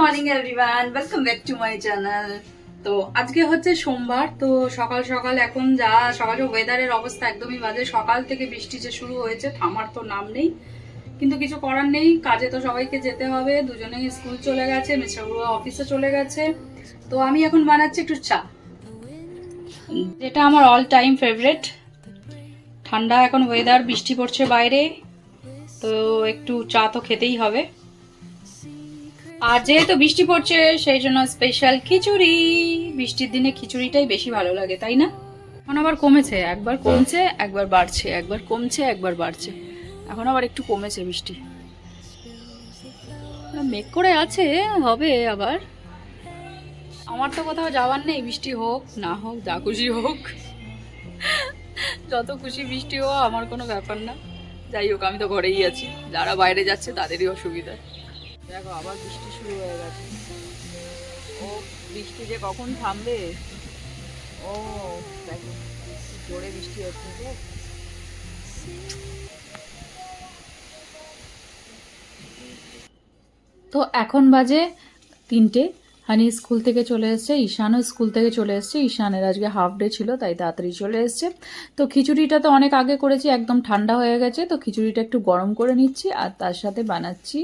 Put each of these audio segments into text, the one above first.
Morning everyone welcome back to my channel তো আজকে হচ্ছে সোমবার, তো সকাল সকাল এখন যা, সকাল ওয়েদারের অবস্থা একদমই বাজে। সকাল থেকে বৃষ্টি যে শুরু হয়েছে, থামার তো নাম নেই। কিন্তু কিছু করার নেই, কাজে তো সবাইকে যেতে হবে। দুজনেই স্কুল চলে গেছে, মিস্টার বুড়ো অফিসে চলে গেছে। তো আমি এখন বানাচ্ছি একটু চা। যেটা আমার অল টাইম ফেভারেট ঠান্ডা এখন ওয়েদার বৃষ্টি পড়ছে বাইরে। তো একটু চা তো খেতেই হবে। আর যেহেতু বৃষ্টি পড়ছে, সেই জন্য স্পেশাল খিচুড়ি। বৃষ্টির দিনে খিচুড়িটাই বেশি ভালো লাগে, তাই না? এখন আবার কমেছে, একবার কমছে, একবার বাড়ছে, একবার কমছে, একবার বাড়ছে। এখন আবার একটু কমেছে বৃষ্টি। মেঘ করে আছে, হবে আবার। আমার তো কোথাও যাওয়ার নেই, বৃষ্টি হোক, না হোক, যা খুশি হোক। যত খুশি বৃষ্টি হোক, আমার কোনো ব্যাপার না। যাই হোক, আমি তো ঘরেই আছি। যারা বাইরে যাচ্ছে, তাদেরই অসুবিধা। দেখো, আবার বৃষ্টি শুরু হয়ে গেছে। ও, বৃষ্টি যে কখন থামবে? ও, দেখো, জোরে বৃষ্টি হচ্ছে তো তো এখন বাজে তিনটে। হানি স্কুল থেকে চলে এসছে, ঈশানও স্কুল থেকে চলে এসছে, ঈশানের আজকে হাফ ডে ছিল, তাই তাড়াতাড়ি চলে এসছে। তো খিচুড়িটা তো অনেক আগে করেছি, একদম ঠান্ডা হয়ে গেছে, তো খিচুড়িটা একটু গরম করে নিচ্ছি আর তার সাথে বানাচ্ছি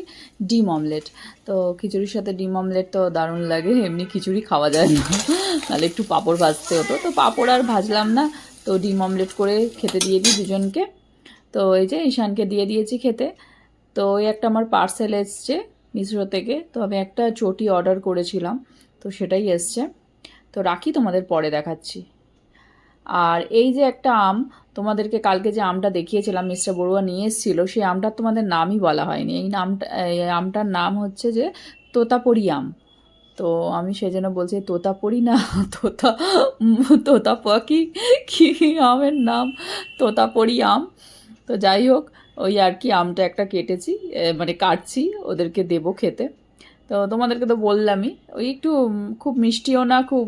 ডিম অমলেট। তো খিচুড়ির সাথে ডিম অমলেট তো দারুণ লাগে, এমনি খিচুড়ি খাওয়া যায় না নাহলে একটু পাঁপড় ভাজতে হতো। তো পাঁপড় আর ভাজলাম না, তো ডিম অমলেট করে খেতে দিয়ে দিই দুজনকে। তো এই যে ঈশানকে দিয়ে দিয়েছি খেতে, তো ওই একটা আমার পার্সেল এসছে মিশো থেকে। তো আমি একটা চটি অর্ডার করেছিলাম, তো সেটাই এসছে। তো রাখি, তোমাদের পরে দেখাচ্ছি। আর এই যে একটা আম, তোমাদেরকে কালকে যে আমটা দেখিয়েছিলাম, মিস্টার বড়ুয়া নিয়ে এসেছিল, সেই আমটার তোমাদের নামই বলা হয়নি। এই নামটা, এই আমটার নাম হচ্ছে যে তোতাপরি আম। তো আমি সেই জন্য বলছি, তোতাপরি না, তোতা তোতা পাখি কি আমের নাম? তোতাপরি আম। তো যাই হোক ওই আর কি আমটা একটা কেটেছি মানে কাটছি, ওদেরকে দেবো খেতে। তো তোমাদেরকে তো বললামই, ওই একটু খুব মিষ্টিও না, খুব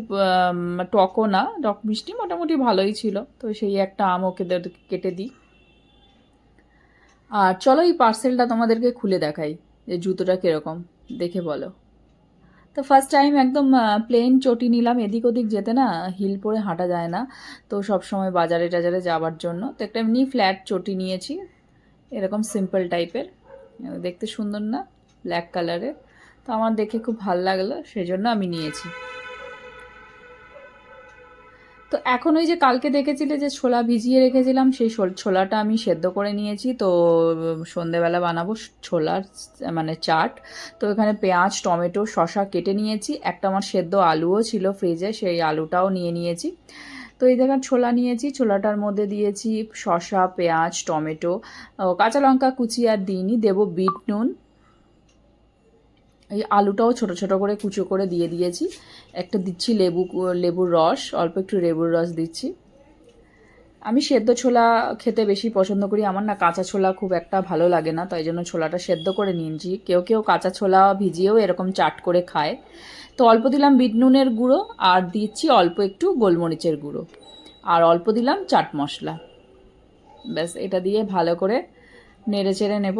টকও না, টক মিষ্টি মোটামুটি ভালোই ছিল। তো সেই একটা আম ওকে কেটে দিই। আর চলো এই পার্সেলটা তোমাদেরকে খুলে দেখাই, যে জুতোটা কীরকম, দেখে বলো। তো ফার্স্ট টাইম একদম প্লেন চটি নিলাম, এদিক ওদিক যেতে না হিল পরে হাঁটা যায় না। তো সব সময় বাজারে টাজারে যাওয়ার জন্য। তো একটা এমনি ফ্ল্যাট চটি নিয়েছি এরকম সিম্পল টাইপের দেখতে সুন্দর না ব্ল্যাক কালারের তো আমার দেখে খুব ভালো লাগল, সেজন্য আমি নিয়েছি। তো এখন ওই যে কালকে দেখেছিলে যে ছোলা ভিজিয়ে রেখেছিলাম, সেই ছোলাটা আমি সেদ্ধ করে নিয়েছি। তো সন্ধেবেলা বানাবো ছোলার মানে চাট। তো এখানে পেঁয়াজ, টমেটো, শসা কেটে নিয়েছি। একটা আমার সেদ্ধ আলুও ছিল ফ্রিজে সেই আলুটাও নিয়ে নিয়েছি। তো এই দেখেন ছোলা নিয়েছি, ছোলাটার মধ্যে দিয়েছি শসা, পেঁয়াজ, টমেটো কাঁচা লঙ্কা কুচি আর দিইনি, দেবো বিট নুন। এই আলুটাও ছোট ছোট করে কুচো করে দিয়ে দিয়েছি। একটা দিচ্ছি লেবু, লেবুর রস, অল্প একটু লেবুর রস দিচ্ছি। আমি সেদ্ধ ছোলা খেতে বেশি পছন্দ করি। আমার না কাঁচা ছোলা খুব একটা ভালো লাগে না, তাই জন্য ছোলাটা সেদ্ধ করে নিয়েছি। কেউ কেউ কাঁচা ছোলা ভিজিয়েও এরকম চাট করে খায়। তো অল্প দিলাম বিট নুনের গুঁড়ো আর দিচ্ছি অল্প একটু গোলমরিচের গুঁড়ো। আর অল্প দিলাম চাট মশলা। ব্যাস, এটা দিয়ে ভালো করে নেড়ে চেড়ে নেব।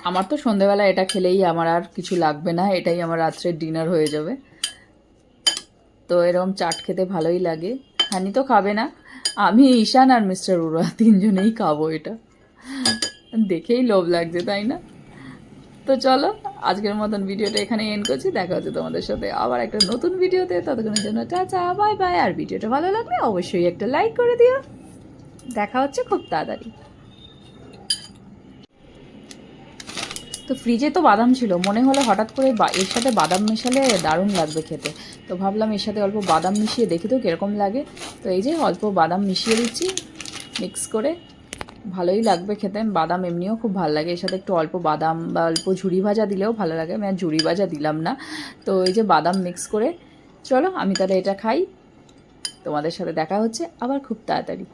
আমার তো সন্ধেবেলা এটা খেলেই আমার আর কিছু লাগবে না, এটাই আমার রাত্রের ডিনার হয়ে যাবে। তো এরকম চাট খেতে ভালোই লাগে। হানি তো খাবে না। আমি ঈশান আর মিস্টার উড়া তিনজনেই খাব এটা। দেখেই লোভ লাগছে, তাই না? তো চলো, আজকের মতন ভিডিওটা এখানে এন্ড করছি। দেখা হচ্ছে তোমাদের সাথে আবার একটা নতুন ভিডিওতে। ততক্ষণের জন্য টাটা বাই বাই আর ভিডিওটা ভালো লাগলে অবশ্যই একটা লাইক করে দিও। দেখা হচ্ছে খুব তাড়াতাড়ি। তো ফ্রিজে তো বাদাম ছিল। মনে হলো হঠাৎ করে এর সাথে বাদাম মেশালে দারুণ লাগবে খেতে। তো ভাবলাম এর সাথে অল্প বাদাম মিশিয়ে দেখি তো কীরকম লাগে। তো এই যে অল্প বাদাম মিশিয়ে দিচ্ছি মিক্স করে। ভালোই লাগবে খেতে। বাদাম এমনিও খুব ভালো লাগে। এর সাথে একটু অল্প বাদাম বা অল্প ঝুড়ি ভাজা দিলেও ভালো লাগে। আমি আর ঝুড়ি ভাজা দিলাম না। তো এই যে বাদাম মিক্স করে, চলো আমি তাহলে এটা খাই। তোমাদের সাথে দেখা হচ্ছে আবার খুব তাড়াতাড়ি।